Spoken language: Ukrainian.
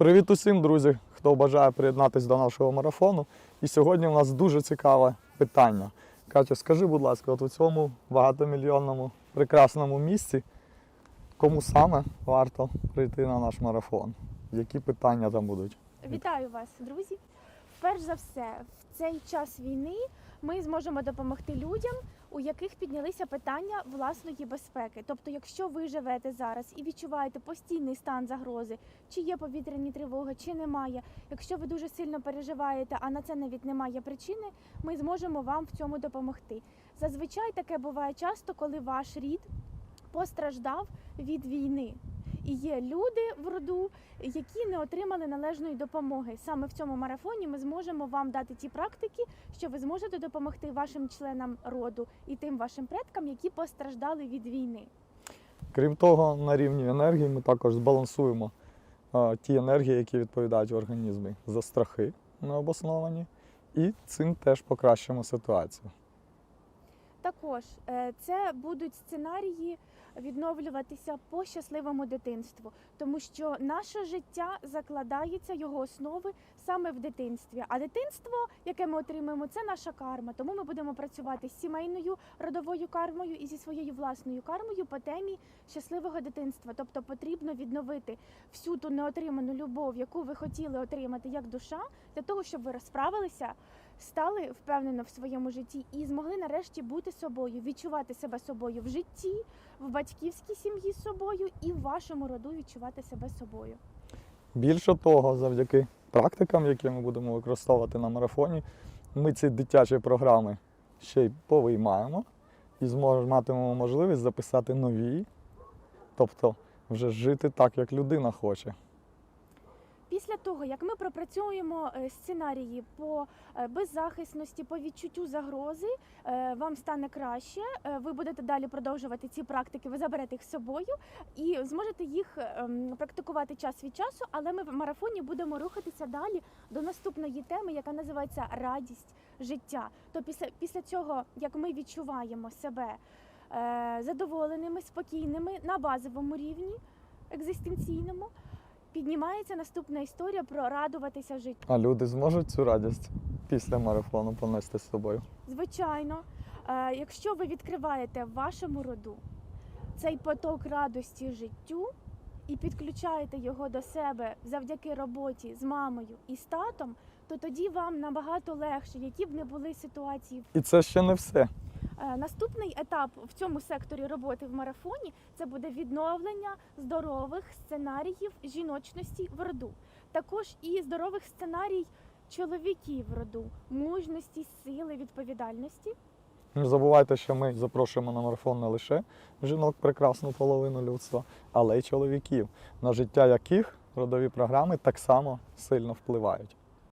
Привіт усім, друзі, хто бажає приєднатися до нашого марафону. І сьогодні у нас дуже цікаве питання. Катя, скажи, будь ласка, от у цьому багатомільйонному прекрасному місці, кому саме варто прийти на наш марафон? Які питання там будуть? Вітаю вас, друзі. Перш за все, в цей час війни ми зможемо допомогти людям, у яких піднялися питання власної безпеки. Тобто, якщо ви живете зараз і відчуваєте постійний стан загрози, чи є повітряні тривоги, чи немає. Якщо ви дуже сильно переживаєте, а на це навіть немає причини, ми зможемо вам в цьому допомогти. Зазвичай таке буває часто, коли ваш рід постраждав від війни. І є люди в роду, які не отримали належної допомоги. Саме в цьому марафоні ми зможемо вам дати ті практики, що ви зможете допомогти вашим членам роду і тим вашим предкам, які постраждали від війни. Крім того, на рівні енергії ми також збалансуємо е, ті енергії, які відповідають в організмі за страхи необосновані, і цим теж покращимо ситуацію. Також е, це будуть сценарії відновлюватися по щасливому дитинству, тому що наше життя закладається його основи саме в дитинстві. А дитинство, яке ми отримуємо, це наша карма. Тому ми будемо працювати з сімейною родовою кармою і зі своєю власною кармою по темі щасливого дитинства. Тобто потрібно відновити всю ту неотриману любов, яку ви хотіли отримати як душа, для того, щоб ви розправилися стали впевнено в своєму житті і змогли нарешті бути собою, відчувати себе собою в житті, в батьківській сім'ї з собою і в вашому роду відчувати себе собою. Більше того, завдяки практикам, які ми будемо використовувати на марафоні, ми ці дитячі програми ще й повиймаємо і матимемо можливість записати нові, тобто вже жити так, як людина хоче. Після того, як ми пропрацюємо е, сценарії по е, беззахисності, по відчуттю загрози, е, вам стане краще. Ви будете далі продовжувати ці практики, ви заберете їх з собою і зможете їх ем, практикувати час від часу. Але ми в марафоні будемо рухатися далі до наступної теми, яка називається радість життя. То після, після цього, як ми відчуваємо себе задоволеними, спокійними на базовому рівні екзистенційному. Піднімається наступна історія про радуватися життю. А люди зможуть цю радість після марафону понести з собою. Звичайно, е, якщо ви відкриваєте в вашому роду цей поток радості життю і підключаєте його до себе завдяки роботі з мамою і з татом, то тоді вам набагато легше, які б не були ситуації. І це ще не все. Е, Наступний етап в цьому секторі роботи в марафоні це буде відновлення здорових сценаріїв жіночності в роду. Також і здорових сценарій чоловіків в роду, мужності, сили, відповідальності. Не забувайте, що ми запрошуємо на марафон не лише жінок, прекрасну половину людства, але й чоловіків, на життя яких родові програми так само сильно впливають.